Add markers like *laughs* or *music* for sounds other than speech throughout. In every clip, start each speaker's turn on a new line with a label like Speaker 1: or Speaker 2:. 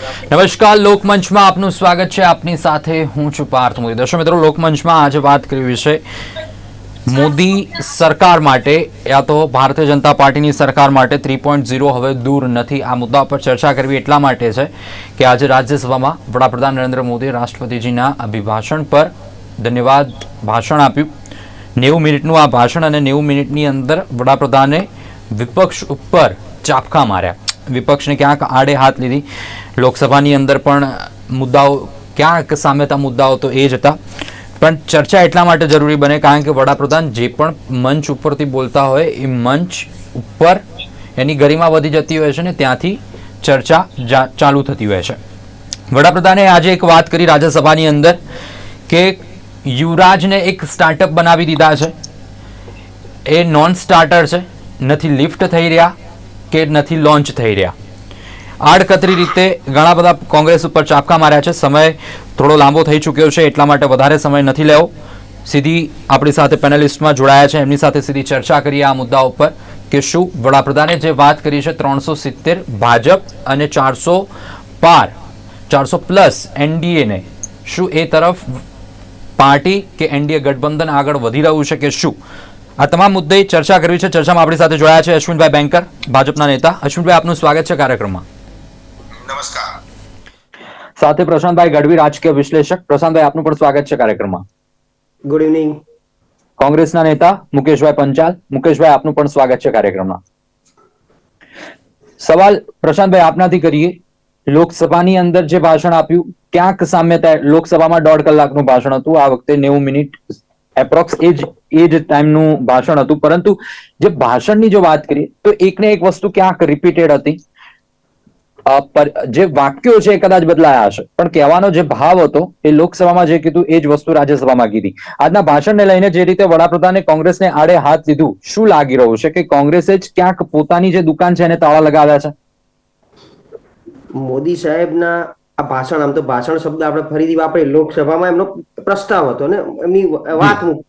Speaker 1: નમસ્કાર, લોકમંચમાં આપનું સ્વાગત છે. આપની સાથે હું છું પાર્થ મોદી. દર્શક મિત્રો, લોકમંચમાં આજે વાત કરી વિશે મોદી સરકાર માટે, યા તો ભારતીય જનતા પાર્ટીની સરકાર માટે થ્રી પોઈન્ટ હવે દૂર નથી. આ મુદ્દા પર ચર્ચા કરવી એટલા માટે છે કે આજે રાજ્યસભામાં વડાપ્રધાન નરેન્દ્ર મોદીએ રાષ્ટ્રપતિજીના અભિભાષણ પર ધન્યવાદ ભાષણ આપ્યું. નેવું મિનિટનું આ ભાષણ અને નેવું મિનિટની અંદર વડાપ્રધાને વિપક્ષ ઉપર ચાપખા માર્યા. વિપક્ષને ક્યાંક આડે હાથ લીધી. લોકસભાની અંદર પણ મુદ્દાઓ, ક્યાંક સામેતા મુદ્દાઓ તો એ જ હતા. પણ ચર્ચા એટલા માટે જરૂરી બને કારણ કે વડાપ્રધાન જે પણ મંચ ઉપરથી બોલતા હોય, એ મંચ ઉપર એની ગરિમા વધી જતી હોય છે ને ત્યાંથી ચર્ચા ચાલુ થતી હોય છે. વડાપ્રધાને આજે એક વાત કરી રાજ્યસભાની અંદર કે યુવરાજને એક સ્ટાર્ટઅપ બનાવી દીધા છે. એ નોન સ્ટાર્ટર છે, નથી લિફ્ટ થઈ રહ્યા. કે નથી લોન્ચ થઈ રહ્યા. આડકતરી રીતે ઘણા બધા કોંગ્રેસ ઉપર ચાપકા માર્યા છે. સમય થોડો લાંબો થઈ ચૂક્યો છે, એટલા માટે વધારે સમય નથી લેવો. સીધી આપણી સાથે પેનલિસ્ટમાં જોડાયા છે. એમની સાથે સીધી ચર્ચા કરીએ આ મુદ્દા ઉપર. કે શું વડાપ્રધાને જે વાત કરી છે, ત્રણસો સિત્તેર ભાજપ અને ચારસો પાર, ચારસો પ્લસ એનડીએને શું એ તરફ પાર્ટી કે એનડીએ ગઠબંધન આગળ વધી રહ્યું છે કે શું આ તમામ મુદ્દે ચર્ચા કરવી છે. ચર્ચામાં આપણી સાથે જોડાયા છે અશ્વિનભાઈ બેંકર ભાજપના નેતા. અશ્વિનભાઈ આપનું સ્વાગત છે કાર્યક્રમમાં.
Speaker 2: નમસ્કાર.
Speaker 1: સાથે પ્રશાંતભાઈ ગઢવી રાજકીય વિશ્લેષક. પ્રશાંતભાઈ આપનું પણ સ્વાગત છે કાર્યક્રમમાં.
Speaker 3: ગુડ ઇવનિંગ
Speaker 1: કોંગ્રેસના નેતા મુકેશભાઈ પંચાલ. મુકેશભાઈ આપનું પણ સ્વાગત છે કાર્યક્રમમાં. સવાલ પ્રશાંતભાઈ આપનાથી કરીએ. લોકસભાની અંદર જે ભાષણ આપ્યું ક્યાંક સામ્યતા લોકસભામાં દોઢ કલાકનું ભાષણ હતું. આ વખતે નેવું મિનિટ એપ્રોક્સ એ જ એ જ ટાઈમનું ભાષણ હતું. પરંતુ જે ભાષણની જો વાત કરીએ, તો એકને એક વસ્તુ ક્યાંક રિપીટેડ હતી. જે વાક્યો છે એ કદાચ બદલાયા હશે. પણ કહેવાનો જે ભાવ હતો, એ લોકસભામાં જે કીધું, એ જ વસ્તુ રાજ્યસભામાં કીધી. આજના ભાષણને લઈને જે રીતે વડાપ્રધાને કોંગ્રેસને આડે હાથ લીધું શું લાગી રહ્યું છે કે કોંગ્રેસે જ ક્યાંક પોતાની જે દુકાન છે એને તાળા લગાવ્યા છે?
Speaker 3: મોદી સાહેબના આ ભાષણ આમ તો ભાષણ શબ્દ આપણે ફરીથી વાપરીએ લોકસભામાં એમનો પ્રસ્તાવ હતો ને એમની વાત મૂકી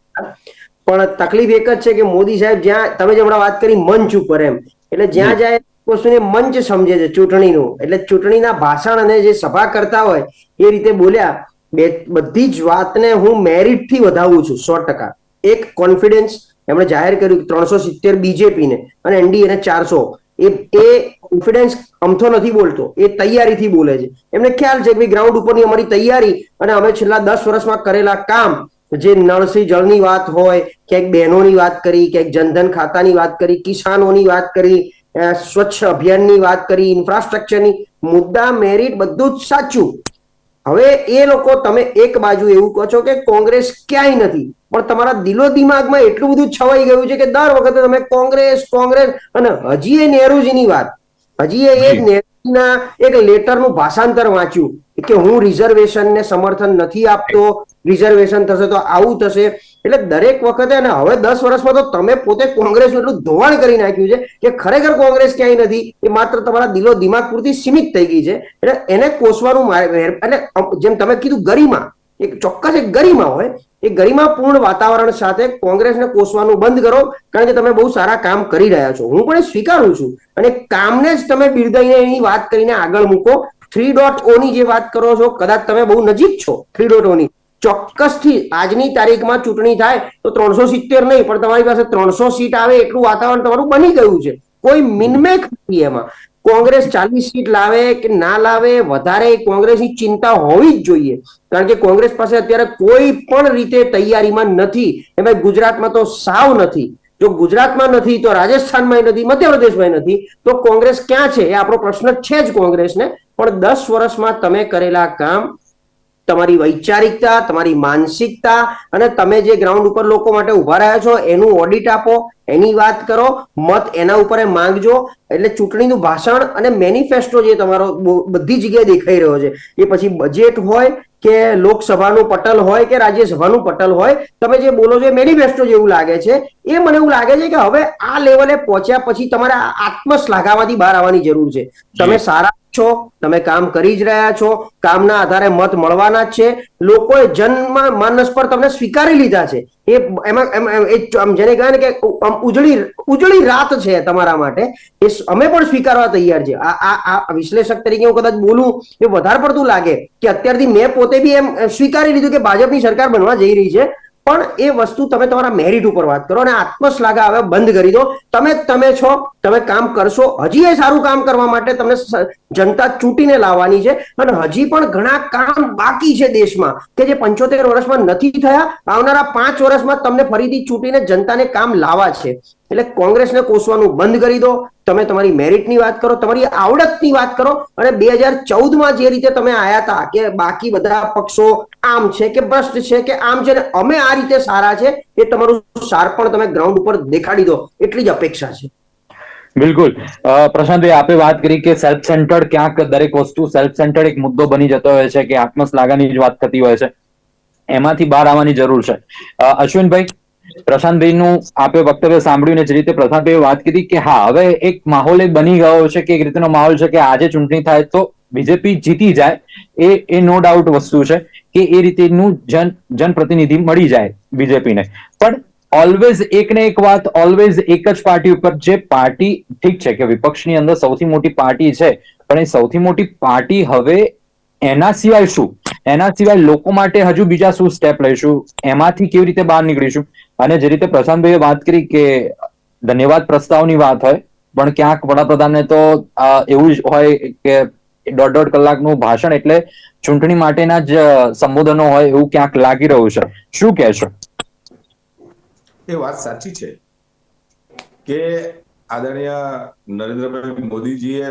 Speaker 3: પણ તકલીફ એક જ છે કે મોદી સાહેબ જ્યાં તમે જે હમણાં વાત કરી મંચ ઉપર એમ એટલે જ્યાં જાય વસ્તુને મંચ સમજે છે ચૂંટણીનું. એટલે ચૂંટણીના ભાષણ અને જે સભા કરતા હોય એ રીતે બોલ્યા બે બધી જ વાતને હું મેરિટથી વધાવું છું સો ટકા. એક કોન્ફિડન્સ એમણે જાહેર કર્યું ત્રણસો સિત્તેર બીજેપીને અને એનડીએ ને ચારસો. એ એ કોન્ફિડન્સ અમથો નથી બોલતો. એ તૈયારીથી બોલે છે. એમને ખ્યાલ છે કે ગ્રાઉન્ડ ઉપરની અમારી તૈયારી અને અમે છેલ્લા દસ વર્ષમાં કરેલા કામ, જે નળસી જળની વાત હોય, ક્યાંક બહેનોની વાત કરી, ક્યાંક જનધન ખાતાની વાત કરી, કિસાનોની વાત કરી સ્વચ્છ અભિયાનની વાત કરી ઇન્ફ્રાસ્ટ્રક્ચરની મુદ્દા મેરિટ બધું જ સાચું. હવે એ લોકો તમે એક બાજુ એવું કહો છો કે કોંગ્રેસ ક્યાંય નથી પણ તમારા દિલો દિમાગમાં એટલું બધું છવાઈ ગયું છે કે દર વખતે તમે કોંગ્રેસ કોંગ્રેસ અને હજી એ નેહરુજીની વાત. હજી એ એક નેહરુજીના એક લેટરનું ભાષાંતર વાંચ્યું કે હું રિઝર્વેશનને સમર્થન નથી આપતો રિઝર્વેશન થશે તો આવું થશે. એટલે દરેક વખતે અને હવે દસ વર્ષમાં તો તમે પોતે કોંગ્રેસ એટલું ધોવાણ કરી નાખ્યું છે કે ખરેખર કોંગ્રેસ ક્યાંય નથી, એ માત્ર તમારા દિલો દિમાગ પૂરતી સીમિત થઈ ગઈ છે. એટલે એને કોસવાનું એટલે જેમ તમે કીધું ગરિમા, એક ચોક્કસ એક ગરિમા હોય એ ગરિમાપૂર્ણ વાતાવરણ સાથે કોંગ્રેસને કોસવાનું બંધ કરો, કારણ કે તમે બહુ સારા કામ કરી રહ્યા છો. હું પણ સ્વીકારું છું. અને કામને જ તમે બિરદાઈને એની વાત કરીને આગળ મૂકો. થ્રી ડોટ ઓની જે વાત કરો છો, કદાચ તમે બહુ નજીક છો થ્રી ડોટ ઓની ચોક્કસથી આજની તારીખમાં ચૂંટણી થાય તો ત્રણસો સિત્તેર નહીં, પણ તમારી પાસે ત્રણસો સીટ આવે એટલું વાતાવરણ તમારું બની ગયું છે. કોઈ મિનમેક નથી એમાં. કોંગ્રેસ ચાલીસ સીટ લાવે કે ના લાવે, વધારે કોંગ્રેસની ચિંતા હોવી જ જોઈએ. કારણ કે કોંગ્રેસ પાસે અત્યારે કોઈ પણ રીતે તૈયારીમાં નથી. એમાં ગુજરાતમાં તો સાવ નથી. જો ગુજરાતમાં નથી, તો રાજસ્થાનમાં નથી મધ્યપ્રદેશમાં નથી, તો કોંગ્રેસ ક્યાં છે? એ આપણો પ્રશ્ન છે જ કોંગ્રેસને. પણ દસ વર્ષમાં તમે કરેલા કામ તમારી વૈચારિકતા તમારી માનસિકતા અને તમે જે ગ્રાઉન્ડ ઉપર લોકો માટે ઊભા રહ્યા છો એનું ઓડિટ આપો એની વાત કરો મત એના ઉપર માંગજો. એટલે ચૂંટણીનું ભાષણ અને મેનિફેસ્ટો જે તમારો બધી જગ્યાએ દેખાઈ રહ્યો છે. એ પછી બજેટ હોય કે લોકસભાનું પટલ હોય કે રાજ્યસભાનું પટલ હોય તમે જે બોલો છો એ મેનિફેસ્ટો જેવું લાગે છે. એ મને એવું લાગે છે કે હવે આ લેવલે પહોંચ્યા પછી તમારે આત્મશ્લાઘામાંથી બહાર આવવાની જરૂર છે. તમે સારા છો, તમે કામ કરી જ રહ્યા છો, કામના આધારે મત મળવાના જ છે. લોકોએ જન્મ માનસ પર તમને સ્વીકારી લીધા છે. એ એમાં આમ જેને કહેવાય ને કે આમ ઉજળી ઉજળી રાત છે તમારા માટે. એ અમે પણ સ્વીકારવા તૈયાર છે આ આ વિશ્લેષક તરીકે હું કદાચ બોલું, એ વધારે પડતું લાગે કે અત્યારથી મેં પોતે બી એમ, સ્વીકારી લીધું કે ભાજપની સરકાર બનવા જઈ રહી છે. પણ એ વસ્તુ તમે તમારા મેરિટ ઉપર વાત કરો અને આત્મશ્લાઘા હવે બંધ કરી દો. તમે તમે છો, તમે કામ કરશો, હજી એ સારું કામ કરવા માટે તમને જનતા ચૂંટીને લાવવાની છે. અને હજી પણ ઘણા કામ બાકી છે દેશમાં કે જે પંચોતેર વર્ષમાં નથી થયા. આવનારા પાંચ વર્ષમાં તમને ફરીથી ચૂંટીને જનતાને કામ લાવવા છે. એટલે કોંગ્રેસને કોસવાનું બંધ કરી દો. તમે તમારી મેરિટની વાત કરો, તમારી આવડતની વાત કરો. અને બે હજાર ચૌદમાં જે રીતે તમે આયા હતા કે બાકી બધા પક્ષો આમ છે કે ભ્રષ્ટ છે કે આમ છે ને અમે આ રીતે સારા છે એ તમારું શારપણ તમે ગ્રાઉન્ડ ઉપર દેખાડી દો એટલી જ અપેક્ષા છે.
Speaker 1: બિલકુલ. પ્રશાંત આપે વાત કરી કે સેલ્ફ સેન્ટર્ડ ક્યાંક દરેક વસ્તુ સેલ્ફ સેન્ટર્ડ એક મુદ્દો બની જતો હોય છે કે આત્મશ્લાઘાની જ વાત થતી હોય છે. એમાંથી બહાર આવવાની જરૂર છે. અશ્વિનભાઈ, પ્રશાંતભાઈનું આપે વક્તવ્ય સાંભળ્યું ને જે રીતે પ્રશાંતભાઈ વાત કરી કે હા, હવે એક માહોલ એ બની ગયો છે કે એક રીતનો માહોલ છે કે આજે ચૂંટણી થાય તો બીજેપી જીતી જાય એ એ નો ડાઉટ વસ્તુ છે કે એ રીતેનું જન, જનપ્રતિનિધિ મળી જાય બીજેપીને. પણ ઓલવેઝ એક ને એક વાત ઓલવેઝ એક જ પાર્ટી ઉપર જે પાર્ટી, ઠીક છે કે વિપક્ષની અંદર સૌથી મોટી પાર્ટી છે, પણ એ સૌથી મોટી પાર્ટી હવે એના સિવાય શું? એના સિવાય લોકો માટે હજુ બીજા શું સ્ટેપ લઈશું? એમાંથી કેવી રીતે બહાર નીકળીશું? અને જે રીતે પ્રશાંતભાઈએ વાત કરી કે ધન્યવાદ પ્રસ્તાવની વાત હોય, પણ ક્યાંક વડાપ્રધાનને તો એવું જ હોય કે દોઢ દોઢ કલાકનું ભાષણ એટલે ચૂંટણી માટેના જ સંબોધનો હોય એવું ક્યાંક લાગી રહ્યું છે. શું કહેશો
Speaker 2: એ વાત સાચી છે કે આદરણીય નરેન્દ્રભાઈ મોદીજીએ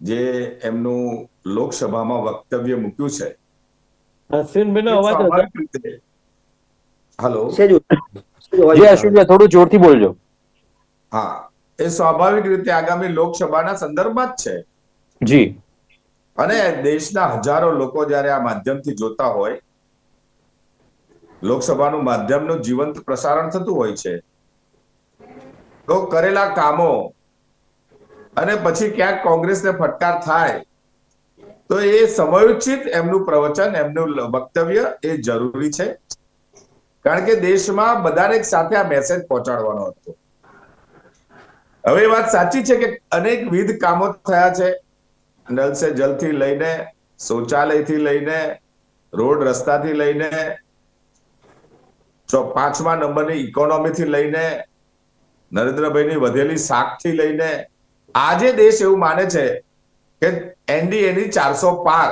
Speaker 2: જે એમનું લોકસભામાં વક્તવ્ય મૂક્યું છે હલો?
Speaker 1: થોડું જોરથી બોલજો.
Speaker 2: હા એ સ્વાભાવિક રીતે આગામી લોકસભાના સંદર્ભમાં જ છે.
Speaker 1: જી.
Speaker 2: અને દેશના હજારો લોકો જ્યારે આ માધ્યમથી જોતા હોય, લોકસભાનું માધ્યમનું જીવંત પ્રસારણ થતું હોય છે, તો કરેલા કામો અને પછી ક્યાંક કોંગ્રેસને ફટકાર થાય, તો એ સમયોચિત એમનું પ્રવચન, એમનું વક્તવ્ય એ જરૂરી છે. કારણ કે દેશમાં બધાને સાથે આ મેસેજ પહોંચાડવાનો હતો. હવે વાત સાચી છે કે અનેકવિધ કામો થયા છે. નલ સે જલથી લઈને શૌચાલયથી લઈને રોડ રસ્તાથી લઈને પાંચમા નંબરની ઇકોનોમીથી લઈને નરેન્દ્રભાઈની વધેલી શાકથી લઈને આજે દેશ એવું માને છે કે એનડીએની ચારસો પાર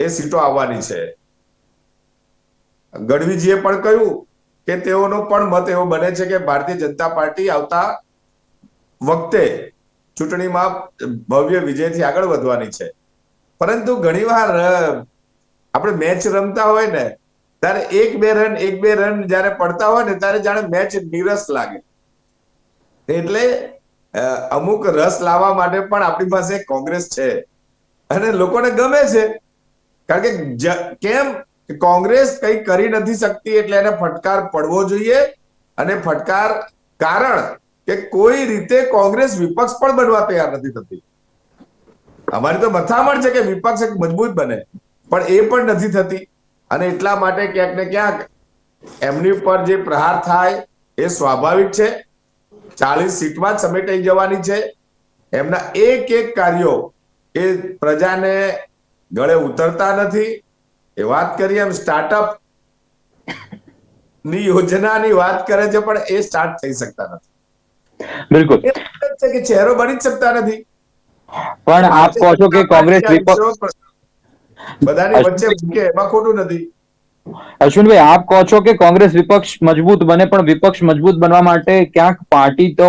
Speaker 2: એ સીટો આવવાની છે. ગઢવીજીએ પણ કહ્યું કે તેઓનો પણ મત એવો બને છે કે ભારતીય જનતા પાર્ટી આવતા વખતે ચૂંટણીમાં ભવ્ય વિજયથી આગળ વધવાની છે. પરંતુ ઘણીવાર આપણે મેચ રમતા હોય ને, ત્યારે એક બે રન, એક બે રન જ્યારે પડતા હોય ને, ત્યારે જાણે મેચ નીરસ લાગે. એટલે અમુક રસ લાવવા માટે પણ આપણી પાસે કોંગ્રેસ છે. અને લોકોને ગમે છે. કારણ કે કેમ? કોંગ્રેસ કંઈ કરી નથી શકતી એટલે એને ફટકાર પડવો જોઈએ. અને ફટકાર કારણ કે કોઈ રીતે કોંગ્રેસ વિપક્ષ પણ બનવા તૈયાર નથી થતી. અમારી તો મથામણ છે કે વિપક્ષ એક મજબૂત બને, પણ એ પણ નથી થતી. અને એટલા માટે ક્યાંક ને ક્યાંક એમની ઉપર જે પ્રહાર થાય એ સ્વાભાવિક છે. ચાલીસ સીટમાં સમેટાઈ જવાની છે. એમના એક એક કાર્યો એ પ્રજાને ગળે ઉતરતા નથી. એ વાત કરીએ એમ સ્ટાર્ટઅપની યોજનાની વાત કરે છે, પણ એ સ્ટાર્ટ થઈ શકતા નથી.
Speaker 1: બિલકુલ.
Speaker 2: છે કે ચહેરો બની જ શકતા નથી.
Speaker 1: પણ આપ કહો છો કે કોંગ્રેસ વિપક્ષ
Speaker 2: બધાની વચ્ચે કે એમાં ખોટું નથી.
Speaker 1: અશ્વિનભાઈ આપ કહો છો કે કોંગ્રેસ વિપક્ષ મજબૂત બને પણ વિપક્ષ મજબૂત બનવા માટે ક્યાંક પાર્ટી તો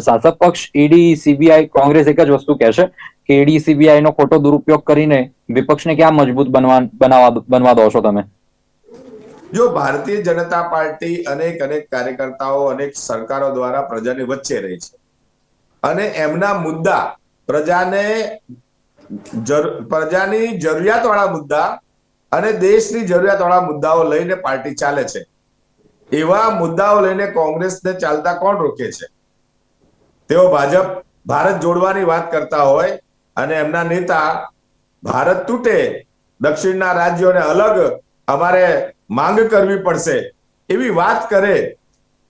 Speaker 1: શાસક પક્ષ ઈડી સીબીઆઈ કોંગ્રેસ એક જ વસ્તુ કહેશે કે ઈડી સીબીઆઈ નો ખોટો દુરુપયોગ કરીને વિપક્ષને ક્યાં મજબૂત બનવા બનાવવા બનવા દો છો તમે?
Speaker 2: જો ભારતીય જનતા પાર્ટી અનેક અનેક કાર્યકર્તાઓ, અનેક સરકારો દ્વારા પ્રજાની વચ્ચે રહી છે. અને એમના મુદ્દા પ્રજાને પ્રજાની જરૂરિયાત વાળા મુદ્દા અને દેશની જરૂરિયાત વાળા મુદ્દાઓ લઈને પાર્ટી ચાલે છે. એવા મુદ્દાઓ લઈને કોંગ્રેસને ચાલતા કોણ રોકે છે? તેઓ ભાજપ, ભારત જોડવાની વાત કરતા હોય અને એમના નેતા ભારત તૂટે, દક્ષિણના રાજ્યોને અલગ અમારે માંગ કરવી પડશે. એવી વાત કરે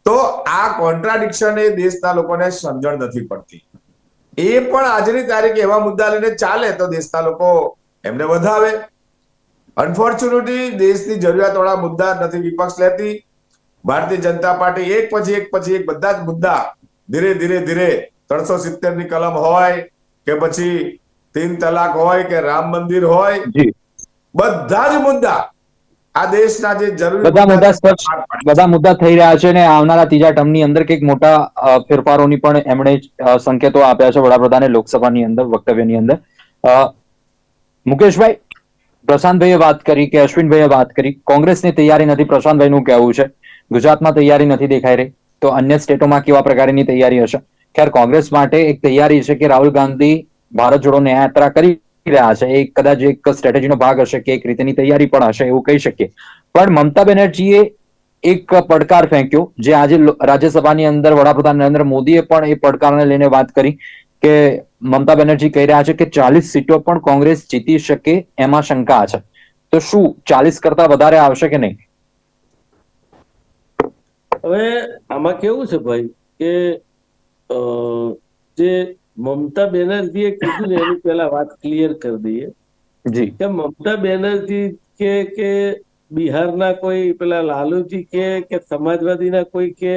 Speaker 2: તો આ કોન્ટ્રાડિક્શન એ દેશના લોકોને સમજણ નથી પડતી. એ પણ આજની તારીખે એવા મુદ્દા લઈને ચાલે તો દેશના લોકો એમને વધાવે. અનફોર્ચ્યુનેટલી દેશની જરૂરિયાતવાળા મુદ્દા નથી વિપક્ષ લેતી. ભારતીય જનતા પાર્ટી એક પછી એક પછી એક બધા જ મુદ્દા ધીરે ધીરે ધીરે ત્રણસો સિત્તેરની કલમ હોય કે પછી તીન તલાક હોય કે રામ મંદિર હોય બધા જ મુદ્દા આ દેશના જે જરૂરી
Speaker 1: બધા મુદ્દા સ્પષ્ટ બધા મુદ્દા થઈ રહ્યા છે અને આવનારા ત્રીજા ટર્મની અંદર કંઈક મોટા ફેરફારોની પણ એમણે સંકેતો આપ્યા છે વડાપ્રધાને લોકસભાની અંદર વક્તવ્યની અંદર. મુકેશભાઈ પ્રશાંતભાઈએ વાત કરી કે અશ્વિનભાઈએ વાત કરી. કોંગ્રેસની તૈયારી નથી પ્રશાંતભાઈનું કહેવું છે. ગુજરાતમાં તૈયારી નથી દેખાઈ રહી. તો અન્ય સ્ટેટોમાં કેવા પ્રકારની તૈયારી હશે? ખેર કોંગ્રેસ માટે એક તૈયારી છે કે રાહુલ ગાંધી ભારત જોડો ન્યાયાત્રા કરી રહ્યા છે. એ કદાચ એક સ્ટ્રેટેજીનો ભાગ હશે કે એક રીતેની તૈયારી પણ હશે એવું કહી શકીએ. પણ મમતા બેનર્જીએ એક પડકાર ફેંક્યો જે આજે રાજ્યસભાની અંદર વડાપ્રધાન નરેન્દ્ર મોદીએ પણ એ પડકારને લઈને વાત કરી કે મમતા બેનર્જી કહી રહ્યા છે કે ચાલીસ સીટો પણ કોંગ્રેસ જીતી શકે એમાં શંકા છે. તો શું ચાલીસ કરતા વધારે આવશે કે નહીં?
Speaker 4: હવે આમાં કેવું છે ભાઈ કે જે મમતા બેનર્જીએ કીધું ને એની પહેલા વાત ક્લિયર કરી દઈએ.
Speaker 1: જી.
Speaker 4: કે મમતા બેનર્જી કે કે બિહારના કોઈ પેલા લાલુજી કે કે સમાજવાદીના કોઈ કે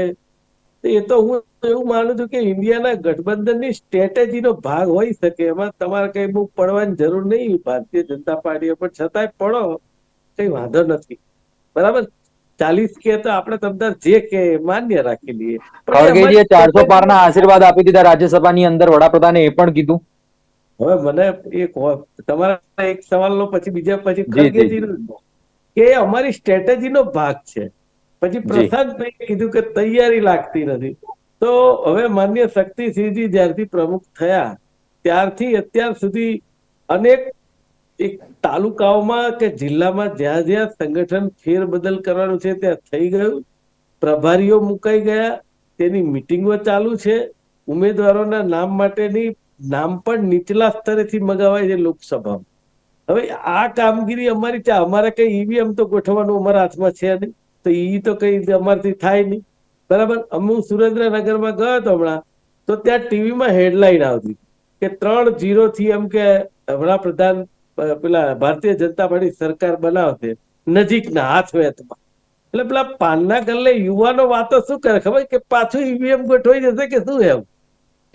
Speaker 4: એ તો હું એવું માનું છું કે ઇન્ડિયાના ગઠબંધનની સ્ટ્રેટેજીનો ભાગ હોઈ શકે. એમાં તમારે કઈ બહુ પડવાની જરૂર નહીં. ભારતીય જનતા પાર્ટીએ પણ છતાંય પડો કઈ વાંધો નથી. બરાબર? ચાલીસ કે તો આપણે તમને જે કે માન્ય રાખી લઈએ
Speaker 1: ખડગેજીએ ચારસો પારના આશીર્વાદ આપી દીધા રાજ્યસભાની અંદર વડાપ્રધાને એ પણ કીધું
Speaker 4: હવે મને એક તમારા એક સવાલનો પછી બીજા પછી
Speaker 1: જી, જી.
Speaker 4: કે અમારી સ્ટ્રેટેજી નો ભાગ છે પછી
Speaker 1: જી.
Speaker 4: પ્રશાંતભાઈએ કીધું કે તૈયારી લાગતી નથી તો હવે માન્ય શક્તિસિંહજી જ્યારથી પ્રમુખ થયા ત્યારથી અત્યાર સુધી અનેક એક તાલુકાઓમાં કે જિલ્લામાં જ્યાં જ્યાં સંગઠન ફેરબદલ કરવાનું છે, ત્યાં થઈ ગયું. પ્રભારીઓ મુકાઈ ગયા. તેની મિટિંગો ચાલુ છે. ઉમેદવારોના નામ માટેની નામ પણ નીચલા સ્તરેથી મગાવાય છે લોકસભામાં. હવે આ કામગીરી અમારી ત્યાં, અમારે કઈ ઈવીએમ તો ગોઠવવાનું અમારા હાથમાં છે નહીં. તો ઈ તો કઈ અમારથી થાય નહીં. બરાબર? હું સુરેન્દ્રનગરમાં ગયો હતો હમણાં, તો ત્યાં ટીવીમાં હેડલાઈન આવતી. કે ત્રણ જીરો થી એમ કે વડાપ્રધાન પેલા ભારતીય જનતા પાર્ટી સરકાર બનાવશે નજીકના હાથ વેતમાં એટલે પેલા પાનના ગલ્લે યુવાનો વાતો શું કરે? ખબર કે પાછું ઈવીએમ ગોઠવાઈ જશે કે શું એમ?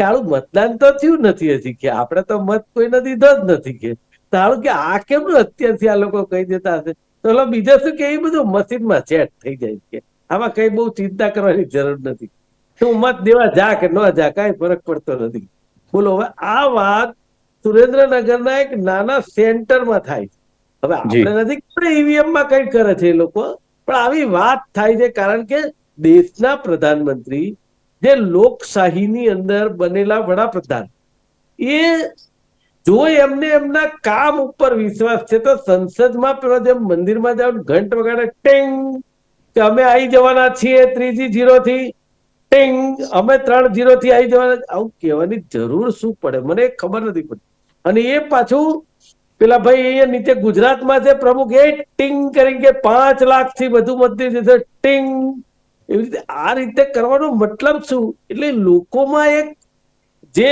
Speaker 4: આનું મતદાન તો થયું નથી હજી કે, આપણે તો મત કોઈને દીધો જ નથી કે. તારું કે આ કેમનું અત્યારથી આ લોકો કહી દેતા હશે? તો એટલે બીજા શું કે, એ બધું મશીનમાં સેટ થઈ જાય છે. આમાં કઈ બહુ ચિંતા કરવાની જરૂર નથી. તું મત દેવા જા કે ન જા, કઈ ફરક પડતો નથી. બોલો, હવે આ વાત સુરેન્દ્રનગરના એક નાના સેન્ટરમાં થાય હવે આપણે નથી કે ઈવીએમમાં કઈ કરે છે એ લોકો પણ આવી વાત થાય છે કારણ કે દેશના પ્રધાનમંત્રી જે લોકશાહીની અંદર બનેલા વડાપ્રધાન એ જો એમને એમના કામ ઉપર વિશ્વાસ છે તો સંસદમાં પેલો જેમ મંદિરમાં જાવ ઘંટ વગાડે ટેંગ કે અમે આવી જવાના છીએ ત્રીજી જીરો થી ટેંગ અમે ત્રણ જીરો થી આવી જવાના આવું કહેવાની જરૂર શું પડે? મને ખબર નથી પડતી. અને એ પાછું પેલા ભાઈ અહીંયા નીચે ગુજરાતમાં છે પ્રમુખ એ ટિંગ કરીને કે પાંચ લાખથી વધુ મતદાર છે, ટિંગ. એવી રીતે આ રીતે કરવાનો મતલબ શું? એટલે લોકોમાં એક જે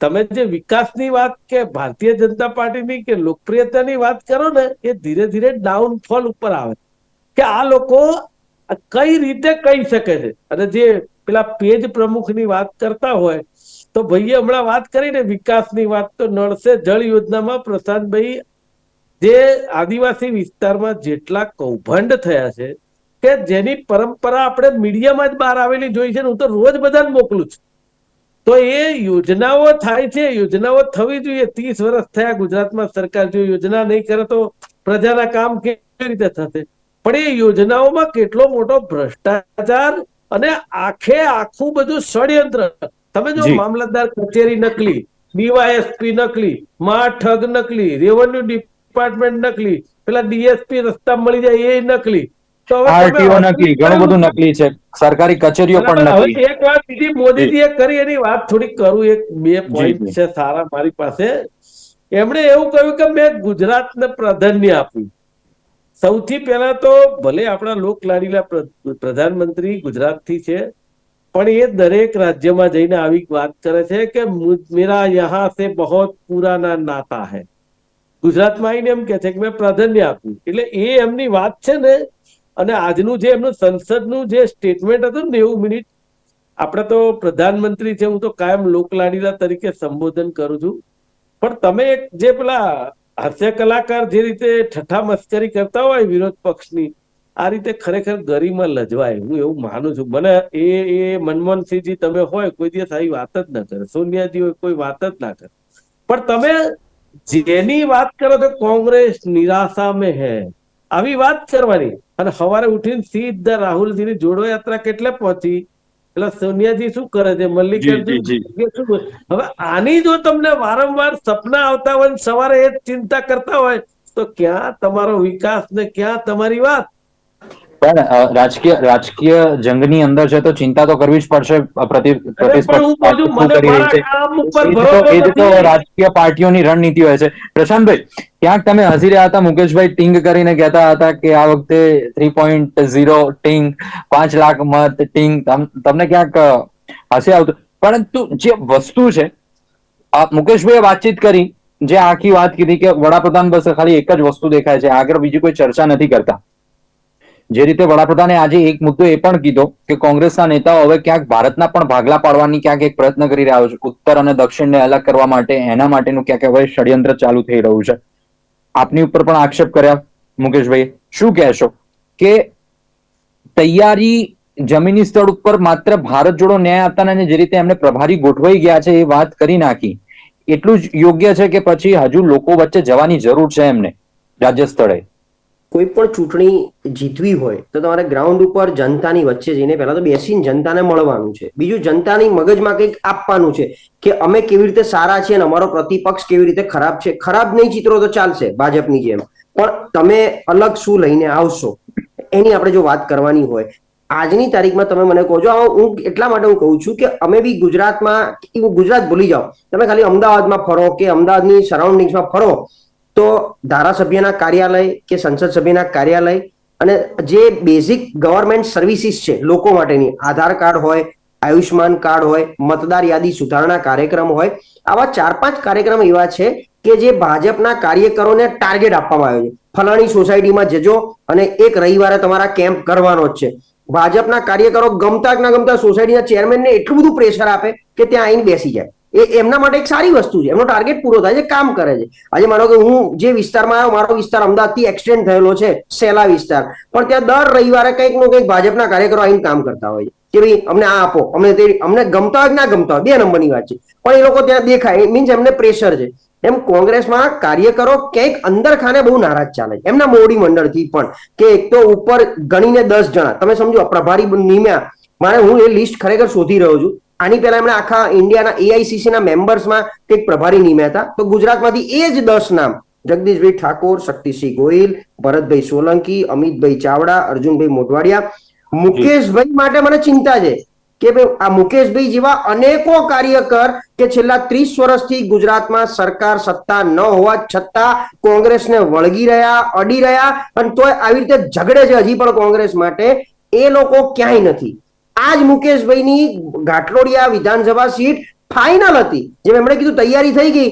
Speaker 4: તમે જે વિકાસની વાત કે ભારતીય જનતા પાર્ટીની કે લોકપ્રિયતાની વાત કરો ને, એ ધીરે ધીરે ડાઉનફોલ ઉપર આવે. કે આ લોકો કઈ રીતે કહી શકે છે? અને જે પેલા પેજ પ્રમુખની વાત કરતા હોય તો ભાઈએ હમણાં વાત કરી ને વિકાસની વાત તો નળસે જળ યોજનામાં પ્રશાંતભાઈ, જે આદિવાસી વિસ્તારમાં જેટલા કૌભાંડ થયા છે કે જેની પરંપરા આપણે મીડિયામાં જ બહાર આવેલી જોઈ છે હું તો રોજ બધાને મોકલું છું. તો એ યોજનાઓ થાય છે, યોજનાઓ થવી જોઈએ. ત્રીસ વર્ષ થયા ગુજરાતમાં સરકાર જો યોજના નહીં કરે તો પ્રજાના કામ કેવી રીતે થશે? પણ એ યોજનાઓમાં કેટલો મોટો ભ્રષ્ટાચાર અને આખે આખું બધું ષડયંત્ર તમે જો મામલતદાર કચેરી નકલી ડીવાયએસપી નકલી મા ઠગ નકલી રેવન્યુ ડિપાર્ટમેન્ટ નકલી પેલા ડીએસપી રસ્તા મળી જાય એ નકલી. તો હવે તમે
Speaker 1: આરટીઓ નકલી ઘણું બધું નકલી છે. સરકારી કચેરીઓ પણ નકલી.
Speaker 4: એક વાત બીજી મોદીજીએ કરી એની વાત થોડી કરું એક બે પોઈન્ટ છે સારા મારી પાસે. એમણે એવું કહ્યું કે મેં ગુજરાતને પ્રાધાન્ય આપ્યું. સૌથી પહેલા તો ભલે આપણા લોક લાડીલા પ્ર- પ્રધાનમંત્રી ગુજરાતથી છે પણ એ દરેક રાજ્યમાં જઈને આવી વાત કરે છે કે મેરા યહાં સે બહોત પુરાના નાતા હૈ. ગુજરાતમાં આવીને એમ કે છે કે મેં પ્રાધાન્ય આપ્યું એટલે એ એમની વાત છે ને, અને આજનું જે એમનું સંસદનું જે સ્ટેટમેન્ટ હતું નેવું મિનિટ, આપણે તો પ્રધાનમંત્રી છે, હું તો કાયમ લોકલાડીલા તરીકે સંબોધન કરું છું. પણ તમે જે પેલા હાસ્ય કલાકાર જે રીતે ઠઠ્ઠા મસ્કરી કરતા હોય વિરોધ પક્ષની આ રીતે ખરેખર ગરીમાં લજવાય. હું એવું માનું છું. મને એ એ મનમોહનસિંહજી તમે હોય કોઈ દિવસ આવી વાત જ ના કરે. સોનિયાજી હોય કોઈ વાત જ ના કરે. પણ તમે જેની વાત કરો તો કોંગ્રેસ નિરાશા મેં હે. આવી વાત કરવાની. અને સવારે ઉઠીને સીધા રાહુલજીની જોડો યાત્રા કેટલે પહોંચી? એટલે સોનિયાજી શું કરે છે? મલ્લિકાર્જુન શું? હવે આની જો તમને વારંવાર સપના આવતા હોય સવારે એ ચિંતા કરતા હોય તો ક્યાં તમારો વિકાસ ને ક્યાં તમારી વાત?
Speaker 1: પણ રાજકીય રાજકીય જંગની અંદર છે તો ચિંતા તો કરવી જ પડશે. રાજકીય પાર્ટીઓની રણનીતિ હોય છે. પ્રશાંતભાઈ ક્યાંક તમે હસી રહ્યા હતા મુકેશભાઈ ટિંગ કરીને કહેતા હતા કે આ વખતે થ્રી પોઈન્ટ ઝીરો ટિંગ પાંચ લાખ મત ટિંગ તમને ક્યાંક હસી આવતું? પરંતુ જે વસ્તુ છે મુકેશભાઈએ વાતચીત કરી જે આખી વાત કીધી કે વડાપ્રધાન બસ ખાલી એક જ વસ્તુ દેખાય છે આગળ બીજી કોઈ ચર્ચા નથી કરતા. જે રીતે વડાપ્રધાને આજે એક મુદ્દો એ પણ કીધો કે કોંગ્રેસના નેતાઓ હવે ક્યાંક ભારતના પણ ભાગલા પાડવાની ક્યાંક એક પ્રયત્ન કરી રહ્યા છે. ઉત્તર અને દક્ષિણને અલગ કરવા માટે એના માટેનું ક્યાંક હવે ષડયંત્ર ચાલુ થઈ રહ્યું છે. આપની ઉપર પણ આક્ષેપ કર્યા મુકેશભાઈ શું કહેશો? કે તૈયારી જમીની સ્થળ ઉપર માત્ર ભારત જોડો ન્યાય આપતાના જે રીતે એમને પ્રભારી ગોઠવાઈ ગયા છે એ વાત કરી નાખી. એટલું જ યોગ્ય છે કે પછી હજુ લોકો વચ્ચે જવાની જરૂર છે એમને રાજ્ય સ્થળે.
Speaker 3: કોઈ પણ ચૂંટણી જીતવી હોય તો તમારે ગ્રાઉન્ડ ઉપર જનતાની વચ્ચે જઈને પહેલા તો બેસીને જનતાને મળવાનું છે. બીજું જનતાની મગજમાં કંઈક આપવાનું છે કે અમે કેવી રીતે સારા છીએ અને અમારો પ્રતિપક્ષ કેવી રીતે ખરાબ છે. ખરાબ નહીં ચિત્રો તો ચાલશે ભાજપની જેમ. પણ તમે અલગ શું લઈને આવશો? એની આપણે જો વાત કરવાની હોય. આજની તારીખમાં તમે મને કહો છો હું એટલા માટે હું કહું છું કે અમે બી ગુજરાતમાં ગુજરાત ભૂલી જાઓ તમે ખાલી અમદાવાદમાં ફરો કે અમદાવાદની સરાઉન્ડિંગ્સમાં ફરો. તો ધારાસભ્યના કાર્યાલય કે સંસદ સભ્યના કાર્યાલય અને જે બેઝિક ગવર્મેન્ટ સર્વિસીસ છે લોકો માટેની, આધાર કાર્ડ હોય આયુષ્માન કાર્ડ હોય, મતદાર યાદી સુધારણા કાર્યક્રમ હોય, આવા ચાર પાંચ કાર્યક્રમ એવા છે કે જે ભાજપના કાર્યકરોને ટાર્ગેટ આપવામાં આવ્યો છે. ફલાણી સોસાયટીમાં જજો અને એક રવિવારે તમારા કેમ્પ કરવાનો જ છે. ભાજપના કાર્યકરો ગમતા ગમતા સોસાયટીના ચેરમેનને એટલું બધું પ્રેશર આપે કે ત્યાં આવીને બેસી જાય. એ એમના માટે એક સારી વસ્તુ છે. એમનો ટાર્ગેટ પૂરો થાય છે, કામ કરે છે. આજે માનો કે હું જે વિસ્તારમાં આવ્યો, મારો વિસ્તાર અમદાવાદથી એક્સટેન્ડ થયેલો છે, સેલા વિસ્તાર. પણ ત્યાં દર રવિવારે કંઈકનું કંઈક ભાજપના કાર્યકરો આવીને કામ કરતા હોય છે. કે ભાઈ, અમને આ આપો, અમને તે, અમને ગમતા હોય ના ગમતા હોય, બે નંબરની વાત છે. પણ એ લોકો ત્યાં દેખાય મીન્સ એમને પ્રેશર છે. એમ કોંગ્રેસમાં કાર્યકરો ક્યાંક અંદર ખાને બહુ નારાજ ચાલે છે. એમના મોવડી મંડળથી પણ કે એક તો ઉપર ગણીને દસ જણા. તમે સમજો પ્રભારી નિમ્યા. મારે હું એ લિસ્ટ ખરેખર શોધી રહ્યો છું. આની પહેલા એમણે આખા ઇન્ડિયાના એઆઈસીસી ના મેમ્બર્સમાં કંઈક પ્રભારી નિમ્યા હતા. તો ગુજરાતમાંથી એ જ દસ નામ, જગદીશભાઈ ઠાકોર, શક્તિસિંહ ગોહિલ, ભરતભાઈ સોલંકી, અમિતભાઈ ચાવડા, અર્જુનભાઈ મોઢવાડિયા, મુકેશભાઈ માટે મને ચિંતા છે કે ભાઈ આ મુકેશભાઈ જેવા અનેકો કાર્યકર કે છેલ્લા ત્રીસ વર્ષથી ગુજરાતમાં સરકાર સત્તા ન હોવા છતાં કોંગ્રેસને વળગી રહ્યા, અડી રહ્યા અને તોય આવી રીતે ઝઘડે છે હજી પણ કોંગ્રેસ માટે, એ લોકો ક્યાંય નથી. આજ મુકેશભાઈની ઘાટલોડિયા વિધાનસભા સીટ ફાઇનલ હતી, જેમ એમણે કીધું તૈયારી થઈ ગઈ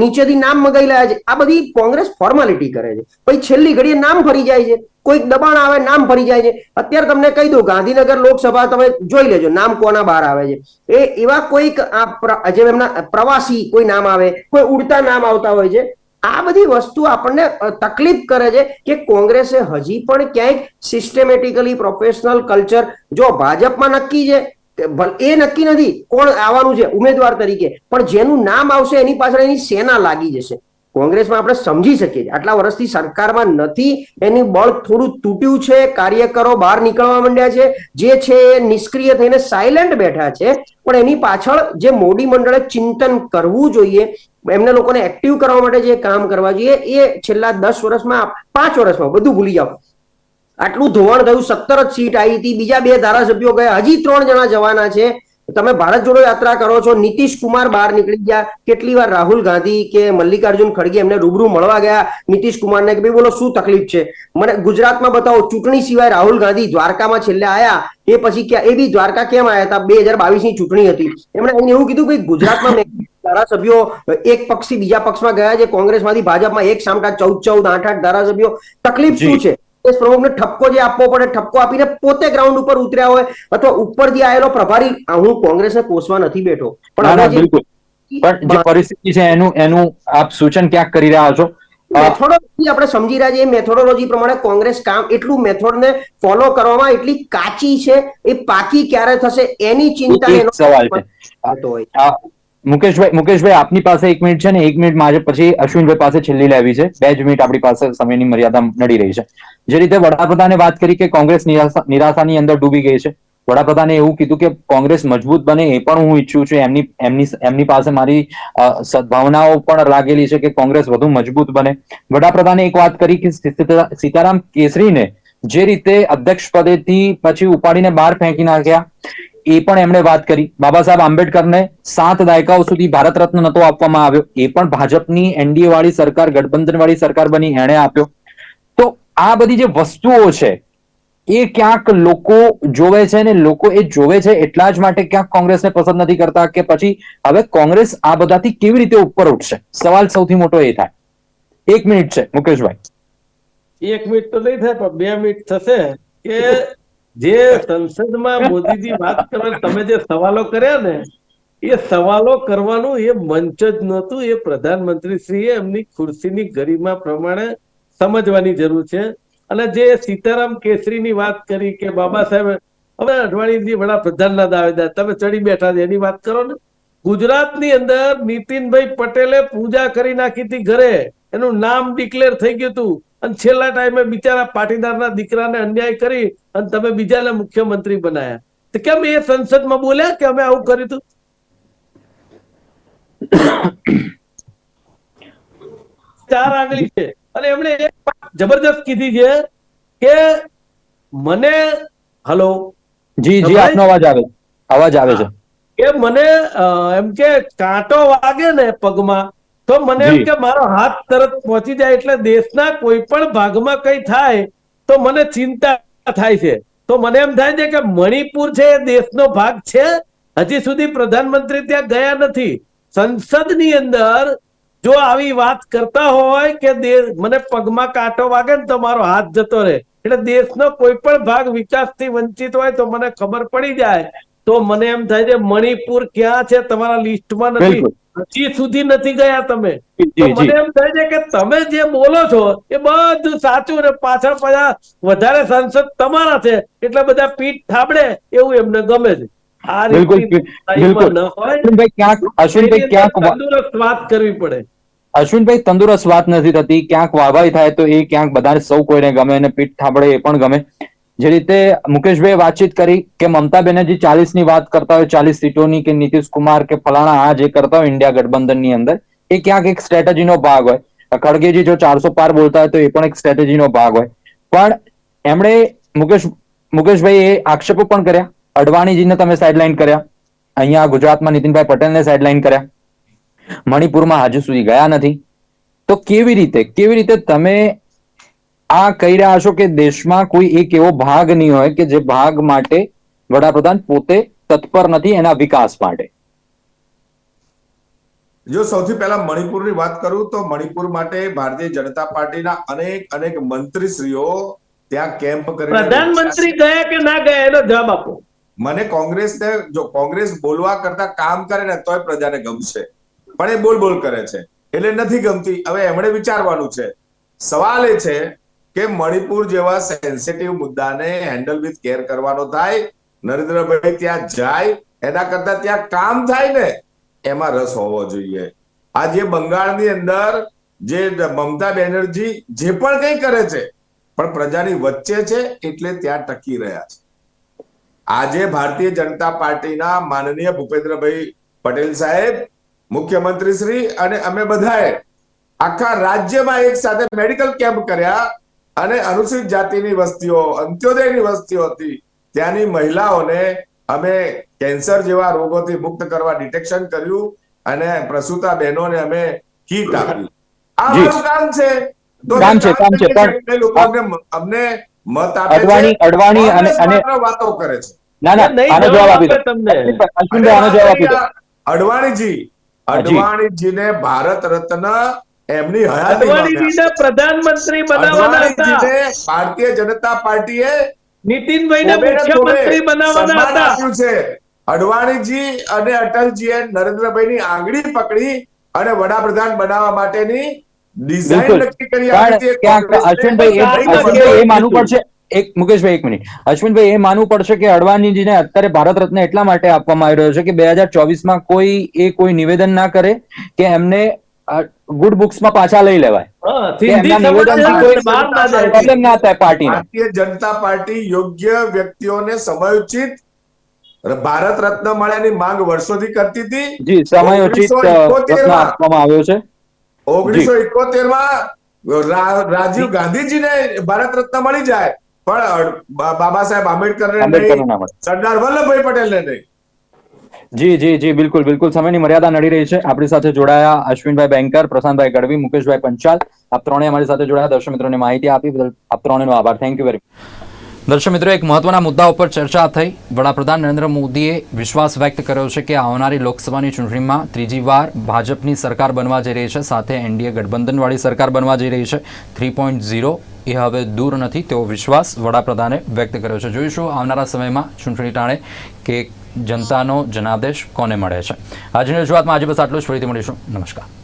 Speaker 3: નીચેથી નામ મગાઈ લાયા છે. આ બધી કોંગ્રેસ ફોર્માલિટી કરે છે. પછી છેલ્લી ઘડીએ નામ ફરી જાય છે. કોઈક દબાણ આવે, નામ ફરી જાય છે. અત્યારે તમને કહી દઉં, ગાંધીનગર લોકસભા તમે જોઈ લેજો, નામ કોના બહાર આવે છે. એ એવા કોઈક આ જેમ એમના પ્રવાસી કોઈ નામ આવે, કોઈ ઉડતા નામ આવતા હોય છે આ બધી વસ્તુ આપણને તકલીફ કરે છે કે કોંગ્રેસે હજી પણ ક્યાંક સિસ્ટમેટિકલી પ્રોફેશનલ કલ્ચર જો ભાજપમાં નક્કી છે એ નક્કી નથી કોણ આવવાનું છે ઉમેદવાર તરીકે, પણ જેનું નામ આવશે એની પાછળ એની સેના લાગી જશે. કોંગ્રેસમાં આપણે સમજી શકીએ છીએ. આટલા વર્ષથી સરકારમાં નથી, એની બળ થોડું તૂટ્યું છે, કાર્યકરો બહાર નીકળવા માંડ્યા છે, જે છે એ નિષ્ક્રિય થઈને સાયલેન્ટ બેઠા છે. પણ એની પાછળ જે મોડી મંડળે ચિંતન કરવું જોઈએ, એમને લોકોને એક્ટિવ કરવા માટે જે કામ કરવા જોઈએ, એ છેલ્લા દસ વર્ષમાં, પાંચ વર્ષમાં, બધું ભૂલી જાઓ. આટલું ધોવાણ થયું, સત્તર જ સીટ આવી હતી, બીજા બે ધારાસભ્યો ગયા, હજી ત્રણ જણા જવાના છે. તમે ભારત જોડો યાત્રા કરો છો. નીતિશ કુમાર બહાર નીકળી ગયા. કેટલી વાર રાહુલ ગાંધી કે મલ્લિકાર્જુન ખડગે એમને રૂબરૂ મળવા ગયા. નીતિશ કુમારને કે ભાઈ બોલો શું તકલીફ છે? મને ગુજરાતમાં બતાવો ચૂંટણી સિવાય રાહુલ ગાંધી દ્વારકામાં છેલ્લે આયા. એ પછી ક્યાં? એ બી દ્વારકા કેમ આયા હતા? બે હજાર બાવીસની ચૂંટણી હતી. એમણે એને એવું કીધું કે ગુજરાતમાં *laughs* ધારાસભ્યો એક પક્ષી બીજા પક્ષમાં ગયા છે. કોંગ્રેસમાંથી ભાજપમાં એક સામટા ચૌદ ચૌદ આઠ આઠ ધારાસભ્યો. તકલીફ શું છે? પ્રદેશ પ્રમુખને ઠપકો જે આપવો પડે ઠપકો આપીને પોતે ગ્રાઉન્ડ ઉપર ઉતર્યા હોય અથવા ઉપરથી આવેલો પ્રભારી હું કોંગ્રેસને કોસવા નથી બેઠો.
Speaker 1: ના ના બિલકુલ. પણ જે પરિસ્થિતિ છે એનું એનું આપ સૂચન ક્યાંક કરી રહ્યા છો?
Speaker 3: મેથોડોલોજી આપણે સમજી રહ્યા છીએ. મેથોડોલોજી પ્રમાણે કોંગ્રેસ કામ એટલું મેથોડને ફોલો કરવામાં એટલી કાચી છે એ પાકી ક્યારે થશે એની ચિંતા એનો
Speaker 1: સવાલ છે. મુકેશભાઈ મુકેશભાઈ આપની પાસે એક મિનિટ છે ને, એક મિનિટ મારે પછી અશ્વિનભાઈ પાસે છેલ્લી લેવી છે. બે જ મિનિટ આપણી પાસે સમયની મર્યાદા નડી રહી છે. જે રીતે વડાપ્રધાને વાત કરી કે કોંગ્રેસ નિરાશાની અંદર ડૂબી ગઈ છે, વડાપ્રધાને એવું કીધું કે કોંગ્રેસ મજબૂત બને એ પણ હું ઈચ્છું છું. એમની એમની એમની પાસે મારી સદ્ભાવનાઓ પણ લાગેલી છે કે કોંગ્રેસ વધુ મજબૂત બને. વડાપ્રધાને એક વાત કરી કે સીતારામ કેસરીને જે રીતે અધ્યક્ષ પદેથી પછી ઉપાડીને બહાર ફેંકી નાખ્યા એ પણ એમણે વાત કરી. બાબા સાહેબ આંબેડકરને સાત દાયકાઓ સુધી ભારત રત્ન નતો આપવામાં આવ્યો. એ પણ ભાજપની એનડીએ વાળી સરકાર ગઠબંધન વાળી સરકાર બની એણે આપ્યો. તો આ બધી જે વસ્તુઓ છે, એ ક્યાંક લોકો જોવે છે ને લોકો એ જોવે છે એટલા જ માટે ક્યાંક કોંગ્રેસને પસંદ નથી કરતા કે પછી હવે કોંગ્રેસ આ બધાથી કેવી રીતે ઉપર ઉઠશે? સવાલ સૌથી મોટો એ થાય. એક મિનિટ છે, મુકેશભાઈ.
Speaker 4: એક મિનિટ તો નહીં થાય, પણ બે મિનિટ થશે કે જે સંસદમાં મોદીજી વાત કરે તમે જે સવાલો કર્યા ને, એ સવાલો કરવાનું એ મંચ જ નહોતું. એ પ્રધાનમંત્રી શ્રીએ એમની ખુરશીની ગરિમા પ્રમાણે સમજવાની જરૂર છે. અને જે સીતારામ કેસરીની વાત કરી કે બાબા સાહેબ, હવે અડવાણીજી વડાપ્રધાનના દાવેદાર, તમે ચડી બેઠા છે, એની વાત કરો ને. ગુજરાતની અંદર નીતિનભાઈ પટેલે પૂજા કરી નાખી હતી ઘરે. એનું નામ ડિક્લેર થઈ ગયું હતું. અને છેલ્લા ટાઈમે બિચારા પાટીદારના દીકરાને અન્યાય કરી અને તમે બીજાને મુખ્યમંત્રી બનાયા. તો કેમ એ સંસદમાં બોલ્યા કે અમે આવું કર્યું હતું? ચાર આંગળી છે. અને એમણે એક જબરદસ્ત જબરજસ્ત કીધી છે કે મને હલો.
Speaker 1: જી જી આપનો અવાજ આવે. અવાજ આવે છે.
Speaker 4: કે મને એમ કે કાંટો વાગે ને પગમાં. તો મને એમ કે મારો હાથ તરત પહોંચી જાય એટલે દેશના કોઈ પણ ભાગમાં કઈ થાય તો મને ચિંતા થાય છે. તો મને એમ થાય છે કે મણિપુર છે એ દેશનો ભાગ છે. હજી સુધી પ્રધાનમંત્રી ત્યાં ગયા નથી. સંસદની અંદર જો આવી વાત કરતા હોય કે મને પગમાં કાંટો વાગે ને તો મારો હાથ જતો રહે. એટલે દેશનો કોઈ પણ ભાગ વિકાસથી વંચિત હોય તો મને ખબર પડી જાય. તો મને એમ થાય છે મણિપુર ક્યાં છે તમારા લિસ્ટમાં નથી. હજી સુધી નથી ગયા તમે. મને એમ થાય છે કે તમે જે બોલો છો એ બધું સાચું ને પાછળ પાછા વધારે સાંસદ તમારા છે. એટલે બધા પીઠ થાબડે એવું એમને ગમે છે. આ
Speaker 1: બિલકુલ,
Speaker 4: ન હોય
Speaker 1: અશ્વિનભાઈ ક્યાંક
Speaker 4: વાત કરવી પડે.
Speaker 1: અશ્વિનભાઈ તંદુરસ્ત વાત નથી થતી. ક્યાંક વાહવાઈ થાય તો એ ક્યાંક બધાને સૌ કોઈને ગમે અને પીઠ થાબડે એ પણ ગમે. જે રીતે મુકેશભાઈ વાતચીત કરી કે મમતા બેનર્જી ચાલીસની વાત કરતા હોય, ચાલીસ સીટોની કે નીતિશ કુમાર કે ફલાણા, આ જે કરતા હોય ઇન્ડિયા ગઠબંધનની અંદર, એ ક્યાંક એક સ્ટ્રેટેજીનો ભાગ હોય. ખડગેજી જો ચારસો પાર બોલતા હોય તો એ પણ એક સ્ટ્રેટેજીનો ભાગ હોય. પણ એમણે મુકેશ મુકેશભાઈ એ આક્ષેપો પણ કર્યા. અડવાણીજીને તમે સાઇડલાઇન કર્યા. અહીંયા ગુજરાતમાં નીતિનભાઈ પટેલને સાઇડલાઇન કર્યા. મણિપુરમાં હજુ સુધી ગયા નથી. તો કેવી રીતે કેવી રીતે તમે આ કહી રહ્યા છો કે દેશમાં કોઈ એક એવો ભાગ નહીં હોય કે જે ભાગ માટે વડાપ્રધાન પોતે તત્પર નથી એના વિકાસ માટે.
Speaker 2: જો સૌથી પહેલા મણિપુરની વાત કરું તો મણિપુર માટે ભારતીય જનતા પાર્ટીના અનેક અનેક મંત્રીશ્રીઓ ત્યાં કેમ્પ કરી
Speaker 4: પ્રધાનમંત્રી ગયા કે ના ગયા એનો જવાબ આપો.
Speaker 2: મને કોંગ્રેસને જો કોંગ્રેસ બોલવા કરતા કામ કરે ને તોય પ્રજાને ગમશે. પણ એ બોલ બોલ કરે છે. એટલે નથી ગમતી. હવે એમણે વિચારવાનું છે. સવાલ એ છે કે મણિપુર જેવા સેન્સિટિવ મુદ્દાને હેન્ડલ વિથ કેર કરવાનો થાય. નરેન્દ્રભાઈ ત્યાં જાય, એના કરતા ત્યાં કામ થાય ને, એમાં રસ હોવો જોઈએ. આજે બંગાળની અંદર જે મમતા બેનર્જી જે પણ કંઈ કરે છે, પણ પ્રજાની વચ્ચે છે એટલે ત્યાં ટકી રહ્યા છે. આજે ભારતીય જનતા પાર્ટીના માનનીય ભૂપેન્દ્રભાઈ પટેલ સાહેબ મુખ્યમંત્રી શ્રી અને અમે બધાએ આખા રાજ્યમાં એક સાથે મેડિકલ કેમ્પ કર્યા. અને અનુસૂચિત જાતિની વસ્તીઓ અંત્યોદયની વસ્તીઓ હતી. ત્યાંની મહિલાઓને અમે કેન્સર જેવા રોગોથી મુક્ત કરવા ડિટેક્શન કર્યું અને પ્રસૂતા બહેનોને અમે કીટ આપી. આ મારું કામ છે.
Speaker 1: કામ છે, કામ છે, પણ-
Speaker 2: લોકોને અમને મત આપે
Speaker 1: અડવાણી અડવાણી અને અને
Speaker 2: વાતો કરે છે.
Speaker 1: ના ના આનો
Speaker 4: જવાબ
Speaker 1: જવાબ આપી દો
Speaker 4: તમને.
Speaker 1: અશ્વિનભાઈ આનો જવાબ આપી દો.
Speaker 2: અડવાણીજી. અડવાણીજીને ભારત રત્ન એમની હયાતીમાં
Speaker 4: પ્રધાનમંત્રી બનાવવાના હતા.
Speaker 2: ભારતીય જનતા પાર્ટીએ
Speaker 4: નીતિનભાઈને મુખ્યમંત્રી બનાવવાના હતા.
Speaker 2: આપ્યું છે. અડવાણીજી અને અટલજીએ નરેન્દ્રભાઈની આંગળી પકડી અને વડાપ્રધાન બનાવવા માટેની ડિઝાઇન નક્કી કરી આપી હતી.
Speaker 1: અશ્વિનભાઈ એ
Speaker 4: સાચા
Speaker 1: અશ્વિનભાઈ એ માનવું પડશે. એક મુકેશભાઈ એક મિનિટ. અશ્વિનભાઈ એ માનવું પડશે કે અડવાણીજીને અત્યારે ભારત રત્ન એટલા માટે આપવામાં આવી રહ્યો છે કે બે હજાર ચોવીસમાં કોઈ એ કોઈ નિવેદન ના કરે કે એમને ગુડ બુક્સમાં પાછા લઈ લેવાય.
Speaker 4: ના
Speaker 1: ના થાય પાર્ટીને.
Speaker 2: ભારતીય જનતા પાર્ટી યોગ્ય વ્યક્તિઓને સમયોચિત ભારત રત્ન મળ્યાની માંગ વર્ષોથી કરતી હતી.
Speaker 1: જી સમયોચિત અ,
Speaker 2: 1971
Speaker 1: રત્ન આપવામાં આવ્યો છે.
Speaker 2: ઓગણીસો ઇકોતેરમાં રાજીવ ગાંધીજીને ભારત રત્ન મળી જાય. પણ બાબા સાહેબ
Speaker 1: આંબેડકર ને
Speaker 2: સરદાર વલ્લભભાઈ પટેલને નહીં.
Speaker 1: જી જી જી, બિલકુલ બિલકુલ. સમયની મર્યાદા નડી રહી છે. આપણી સાથે જોડાયા અશ્વિનભાઈ બેંકર, પ્રશાંતભાઈ ગઢવી, મુકેશભાઈ પંચાલ. આપ ત્રણે અમારી સાથે જોડાયા. દર્શક મિત્રોને માહિતી આપી, બદલ આપ ત્રણેનો આભાર. થેન્ક યુ વેરી દર્શક મિત્રો, એક મહત્વના મુદ્દા ઉપર ચર્ચા થઈ. વડાપ્રધાન નરેન્દ્ર મોદીએ વિશ્વાસ વ્યક્ત કર્યો છે કે આવનારી લોકસભાની ચૂંટણીમાં ત્રીજી વાર ભાજપની સરકાર બનવા જઈ રહી છે. સાથે એનડીએ ગઠબંધનવાળી સરકાર બનવા જઈ રહી છે. થ્રી પોઈન્ટ ઝીરો એ હવે દૂર નથી. તેવો વિશ્વાસ વડાપ્રધાને વ્યક્ત કર્યો છે. જોઈશું આવનારા સમયમાં ચૂંટણી ટાણે કે જનતાનો જનાદેશ કોને મળે છે? આજની રજૂઆતમાં આજે બસ આટલું જ. ફરીથી મળીશું. નમસ્કાર.